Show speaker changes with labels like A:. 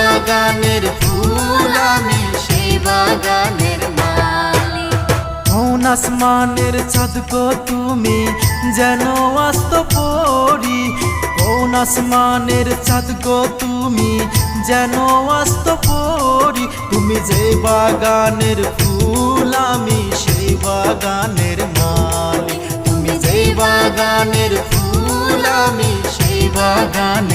A: বাগানের ফুল আমি সেই বাগানের
B: আসমানের চাঁদ গো তুমি যেন আস্ত পড়ি কোন আসমানের চাঁদ গো তুমি যেন আস্ত পড়ি তুমি যে বাগানের ফুল আমি সেই বাগানের মালি
A: তুমি যে বাগানের ফুল আমি সেই বাগান